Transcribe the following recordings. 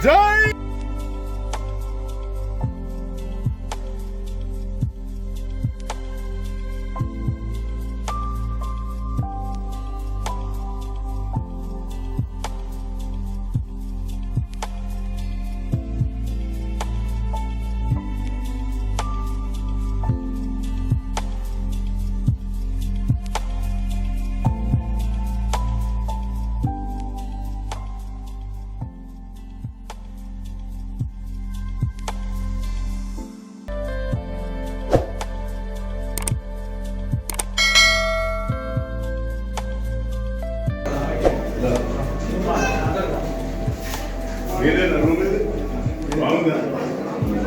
Dying!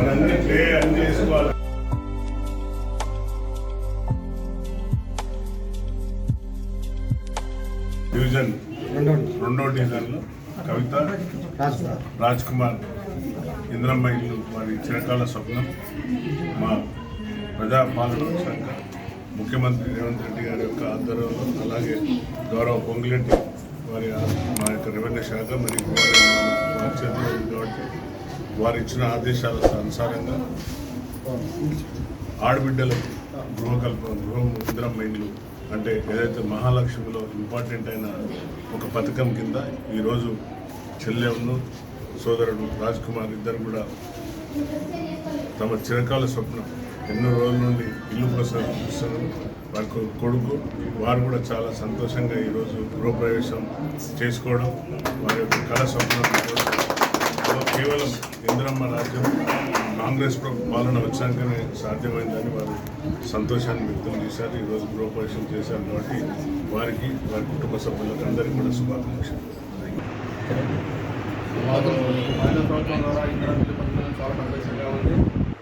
మనందరి play అన్ని చేసుకోవాలి డివిజన్ రెండో డివిజన్లో కవిత రాజ్ కుమార్ ఇంద్రమ్మ ఇల్లు వారి చిరకాల స్వప్నం మా ప్రజాపాలన సంఘ ముఖ్యమంత్రి రేవంత్ రెడ్డి గారి యొక్క ఆధ్వర్యంలో అలాగే గౌరవ పొంగులెడ్డి వారి మా యొక్క రెవెన్యూ శాఖ మరియు వారి వారి చేతిలో ఉంది కాబట్టి వారు ఇచ్చిన ఆదేశాల అనుసారంగా ఆడబిడ్డలకు గృహకల్పన గృహం ఇంద్రమ్మ మైండ్లు అంటే ఏదైతే మహాలక్ష్మిలో ఇంపార్టెంట్ అయిన ఒక పథకం కింద ఈరోజు చెల్లెవును సోదరుడు రాజ్ కుమార్ ఇద్దరు కూడా తమ చిరకాల స్వప్నం ఎన్నో రోజుల నుండి ఇల్లు కోసం చూస్తున్నారు వారి కొడుకు వారు కూడా చాలా సంతోషంగా ఈరోజు గృహప్రవేశం చేసుకోవడం వారి యొక్క కళ స్వప్నం కేవలం ఇందిరమ్మ రాజ్యం కాంగ్రెస్ పాలన వచ్చాకనే సాధ్యమైందని వారు సంతోషాన్ని వ్యక్తం చేశారు. ఈరోజు గృహప్రవేశం చేశారు కాబట్టి వారికి వారి కుటుంబ సభ్యులకు అందరికీ కూడా శుభాకాంక్షలు. మహిళా ప్రభుత్వం ద్వారా ఇందిరా మిల్లు పథకం చాలా సంతోషంగా ఉంది.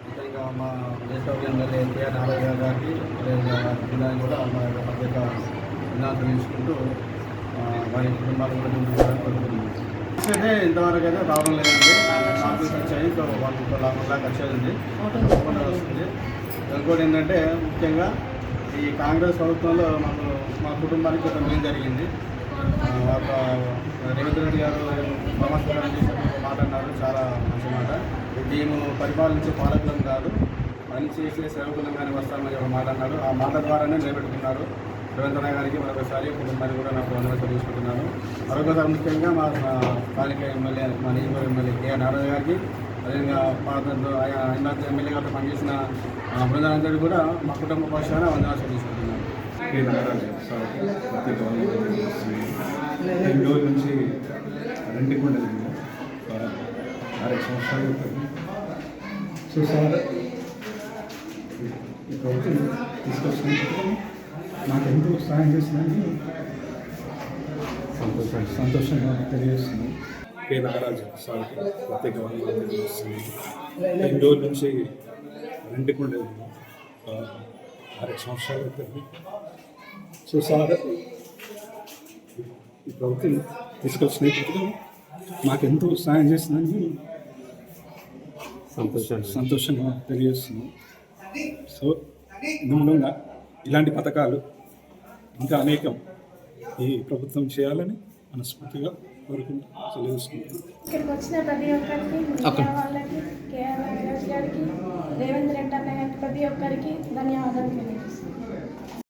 ముఖ్యంగా మా నేషనల్ ఎమ్మెల్యే కేఆర్ నారాయణ గారికి జిల్లాని కూడా మా యొక్క ప్రత్యేక విధానం తెలుసుకుంటూ వారి కుటుంబాలు కూడా ముందుకు అయితే ఇంతవరకు అయితే రావడం లేదండి. ఆఫీస్ వచ్చాయి వాళ్ళు ఇంకో లాభం దాకా వచ్చేది తప్పకుండా వస్తుంది. ఇంకోటి ఏంటంటే ముఖ్యంగా ఈ కాంగ్రెస్ ప్రభుత్వంలో మాకు మా కుటుంబానికి ఒక మేలు జరిగింది. రేవంత్ రెడ్డి గారు నమస్కారం చేసినప్పుడు మాట అన్నారు. చాలా మంచి మాట. మేము పరిపాలించే పాలకులం కాదు పని చేసే సేవకులం కానీ వస్తామని ఒక మాట అన్నారు. ఆ మాట ద్వారానే నిలబెట్టుకున్నారు. రేవంత్ అన్న గారికి మరొకసారి కుటుంబాన్ని కూడా నాకు వందనలు తీసుకుంటున్నాను మరొకసారి ముఖ్యంగా మా స్థానిక ఎమ్మెల్యే మా నియోజకవర్గ ఎమ్మెల్యే కేఆర్ నారాయణ గారికి అదేవిధంగా పాతతో ఆయన ఎమ్మెల్యే గారితో పనిచేసిన ఆ, బృందాలందరికీ కూడా మా కుటుంబ పక్షాన వందనాలు. రెండు రోజుల నుంచి రెండుకి ఉండదు ఆరు సంవత్సరాలు. సో సార్ ఈ ప్రభుత్వం తీసుకొచ్చినందుకు నాకు ఎంతో సహాయం చేసిందని సంతోషం సంతోషంగా తెలియజేస్తుంది కే నాగరాజు సార్కి ప్రత్యేక వందనాలు తెలియజేస్తుంది రెండు రోజుల నుంచి రెండుకి ఉండదు. ఆరు సంవత్సరాలు అవుతుంది సో సార్ ఈ ప్రభుత్వం తీసుకొచ్చిన ప్రభుత్వం మాకు ఎంతో సహాయం చేసిందని సంతోషం. సంతోషంగా తెలియజేస్తున్నాం సో మూలంగా ఇలాంటి పథకాలు ఇంకా అనేకం ఈ ప్రభుత్వం చేయాలని మనస్ఫూర్తిగా కోరుకుంటూ తెలియజేసుకుంటున్నాం ఇక్కడికి వచ్చిన ప్రతి ఒక్కరికి వాళ్ళకి కేఆర్ గారికి రేవంత్ రెడ్డి అన్న గారికి ప్రతి ఒక్కరికి ధన్యవాదాలు తెలియజేస్తున్నాను.